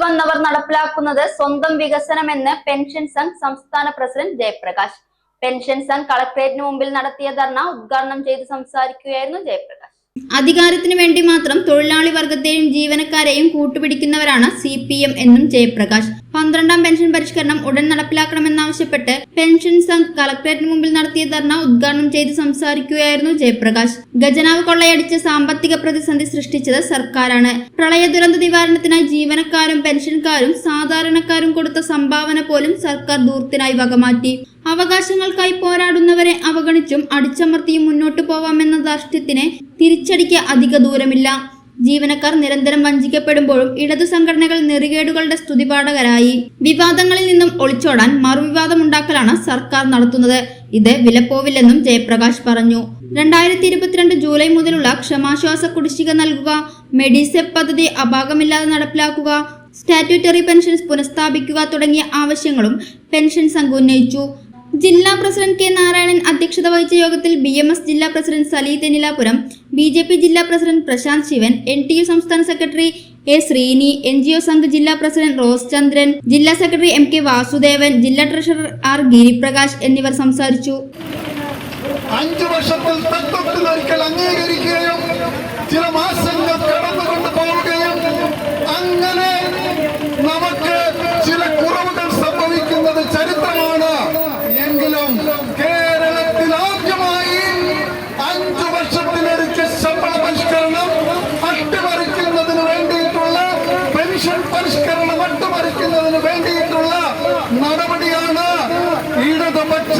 നടപ്പിലാക്കുന്നത് സ്വന്തം വികസനമെന്ന് പെൻഷൻ സംഘ് സംസ്ഥാന പ്രസിഡന്റ് ജയപ്രകാശ്. പെൻഷൻ സംഘ് കളക്ടറേറ്റിന് മുമ്പിൽ നടത്തിയ ധർണ ഉദ്ഘാടനം ചെയ്ത് സംസാരിക്കുകയായിരുന്നു ജയപ്രകാശ്. അധികാരത്തിനു വേണ്ടി മാത്രം തൊഴിലാളി വർഗത്തെയും ജീവനക്കാരെയും കൂട്ടുപിടിക്കുന്നവരാണ് സി പി എം എന്നും ജയപ്രകാശ്. പന്ത്രണ്ടാം പെൻഷൻ പരിഷ്കരണം ഉടൻ നടപ്പിലാക്കണമെന്നാവശ്യപ്പെട്ട് പെൻഷൻ സംഘ് കളക്ടറേറ്റിന് മുമ്പിൽ നടത്തിയ ധർണ ഉദ്ഘാടനം ചെയ്ത് സംസാരിക്കുകയായിരുന്നു ജയപ്രകാശ്. ഖജനാവ് കൊള്ളയടിച്ച് സാമ്പത്തിക പ്രതിസന്ധി സൃഷ്ടിച്ചത് സർക്കാരാണ്. പ്രളയ ദുരന്ത നിവാരണത്തിനായി ജീവനക്കാരും പെൻഷൻകാരും സാധാരണക്കാരും കൊടുത്ത സംഭാവന പോലും സർക്കാർ ദൂർത്തിനായി വകമാറ്റി. അവകാശങ്ങൾക്കായി പോരാടുന്നവരെ അവഗണിച്ചും അടിച്ചമർത്തിയും മുന്നോട്ടു പോവാമെന്ന ധാർഷ്ട്യത്തിന് തിരിച്ചടിക്ക് അധിക ദൂരമില്ല. ജീവനക്കാർ നിരന്തരം വഞ്ചിക്കപ്പെടുമ്പോഴും ഇടതു സംഘടനകൾ നെറികേടുകളുടെ സ്തുതിപാഠകരായി. വിവാദങ്ങളിൽ നിന്നും ഒളിച്ചോടാൻ മറുവിവാദമുണ്ടാക്കലാണ് സർക്കാർ നടത്തുന്നത്. ഇത് വിലപ്പോവില്ലെന്നും ജയപ്രകാശ് പറഞ്ഞു. രണ്ടായിരത്തി ഇരുപത്തിരണ്ട് ജൂലൈ മുതലുള്ള ക്ഷമാശ്വാസ കുടിശ്ശിക നൽകുക മെഡിസെപ് പദ്ധതി അപാകമില്ലാതെ നടപ്പിലാക്കുക സ്റ്റാറ്റ്യൂട്ടറി പെൻഷൻസ് പുനഃസ്ഥാപിക്കുക തുടങ്ങിയ ആവശ്യങ്ങളും പെൻഷൻ സംഘം ഉന്നയിച്ചു. ജില്ലാ പ്രസിഡന്റ് കെ നാരായണൻ അധ്യക്ഷത വഹിച്ച യോഗത്തിൽ ബി ജില്ലാ president Sali Thennilapuram B J P ജില്ലാ president Prashanth Sivan N T U സംസ്ഥാന secretary A Sreeni N G O Sangh ജില്ലാ പ്രസിഡന്റ് റോസ് ചന്ദ്രൻ ജില്ലാ സെക്രട്ടറി എം കെ വാസുദേവൻ ജില്ലാ ട്രഷറർ ആർ ഗിരിപ്രകാശ് എന്നിവർ സംസാരിച്ചു. അഞ്ചു വർഷത്തിൽ തത്വത്തിൽ ഒരിക്കൽ അംഗീകരിക്കുകയും പരിഷ്കരണം അട്ടിമറിക്കുന്നതിന് വേണ്ടിയിട്ടുള്ള നടപടിയാണ് ഇടതുപക്ഷ